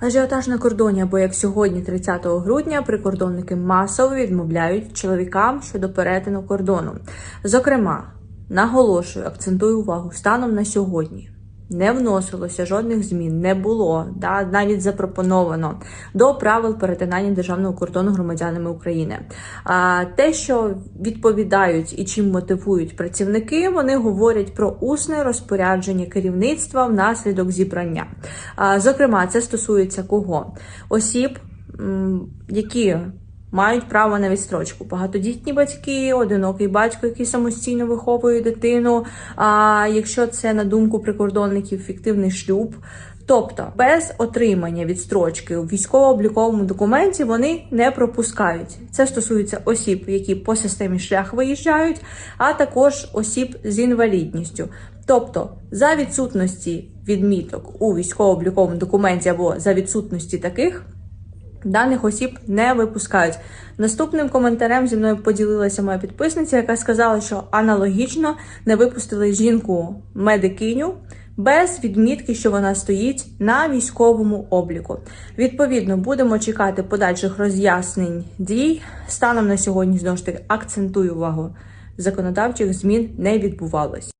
Ажіотаж на кордоні, або як сьогодні, 30 грудня, прикордонники масово відмовляють чоловікам щодо перетину кордону. Зокрема, наголошую, акцентую увагу станом на сьогодні. Не вносилося жодних змін, не було да, навіть запропоновано до правил перетинання державного кордону громадянами України. А те, що відповідають і чим мотивують працівники, вони говорять про усне розпорядження керівництва внаслідок зібрання. А, зокрема, це стосується кого? Осіб, які мають право на відстрочку. Багатодітні батьки, одинокий батько, який самостійно виховує дитину. А якщо це на думку прикордонників фіктивний шлюб. Тобто без отримання відстрочки у військово-обліковому документі вони не пропускають. Це стосується осіб, які по системі шлях виїжджають, а також осіб з інвалідністю. Тобто, за відсутності відміток у військово-обліковому документі або за відсутності таких. Даних осіб не випускають. Наступним коментарем зі мною поділилася моя підписниця, яка сказала, що аналогічно не випустили жінку медикиню без відмітки, що вона стоїть на військовому обліку. Відповідно, будемо чекати подальших роз'яснень дій. Станом на сьогодні знову ж таки акцентую увагу, законодавчих змін не відбувалось.